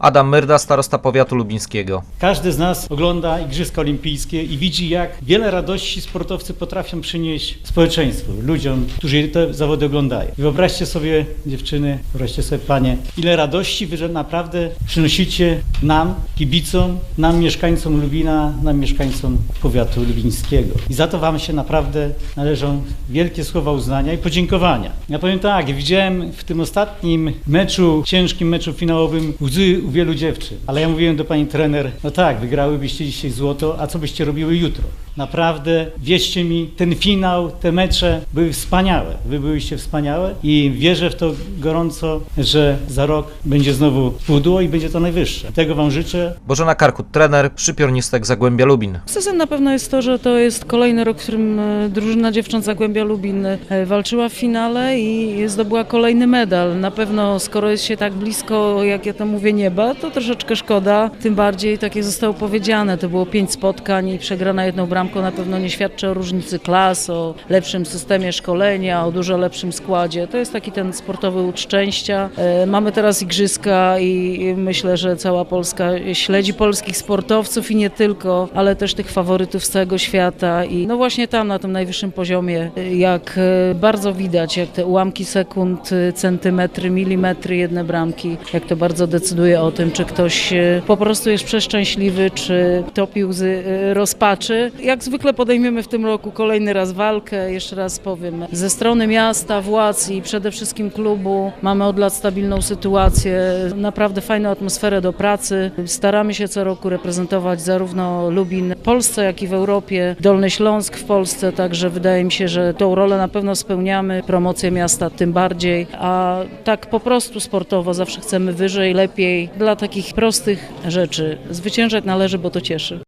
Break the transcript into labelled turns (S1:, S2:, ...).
S1: Adam Myrda, starosta powiatu lubińskiego.
S2: Każdy z nas ogląda Igrzyska Olimpijskie i widzi, jak wiele radości sportowcy potrafią przynieść społeczeństwu, ludziom, którzy te zawody oglądają. I wyobraźcie sobie, dziewczyny, wyobraźcie sobie, panie, ile radości wy że naprawdę przynosicie nam, kibicom, nam, mieszkańcom Lubina, nam, mieszkańcom powiatu lubińskiego. I za to wam się naprawdę należą wielkie słowa uznania i podziękowania. Ja powiem tak, widziałem w tym ostatnim meczu, ciężkim meczu finałowym łzy u wielu dziewczyn, ale ja mówiłem do pani trener, no tak, wygrałybyście dzisiaj złoto, a co byście robiły jutro? Naprawdę, wierzcie mi, ten finał, te mecze były wspaniałe. Wy byłyście wspaniałe i wierzę w to gorąco, że za rok będzie znowu pudło i będzie to najwyższe. Tego wam życzę.
S1: Bożena Karkut, trener, przypiornistek Zagłębia Lubin.
S3: Sukcesem na pewno jest to, że to jest kolejny rok, w którym e, drużyna dziewcząt Zagłębia Lubin e, walczyła w finale i zdobyła kolejny medal. Na pewno skoro jest się tak blisko, jak ja to mówię, nieba, to troszeczkę szkoda. Tym bardziej, tak jak zostało powiedziane, to było pięć spotkań i przegrana jedną bramką na pewno nie świadczy o różnicy klas, o lepszym systemie szkolenia, o dużo lepszym składzie. To jest taki ten sportowy łód szczęścia. E, Mamy teraz igrzyska i myślę, że cała Polska śledzi polskich sportowców i nie tylko, ale też tych faworytów z całego świata i no właśnie tam na tym najwyższym poziomie, e, jak e, bardzo widać, jak te ułamki sekund, centymetry, milimetry jedne bramki, jak to bardzo decyduje o tym, czy ktoś e, po prostu jest przeszczęśliwy, czy topi łzy e, rozpaczy. Jak zwykle podejmiemy w tym roku kolejny raz walkę, jeszcze raz powiem, ze strony miasta, władz i przede wszystkim klubu mamy od lat stabilną sytuację, naprawdę fajną atmosferę do pracy. Staramy się co roku reprezentować zarówno Lubin w Polsce, jak i w Europie, Dolny Śląsk w Polsce, także wydaje mi się, że tą rolę na pewno spełniamy, promocję miasta tym bardziej, a tak po prostu sportowo zawsze chcemy wyżej, lepiej, dla takich prostych rzeczy. Zwyciężać należy, bo to cieszy.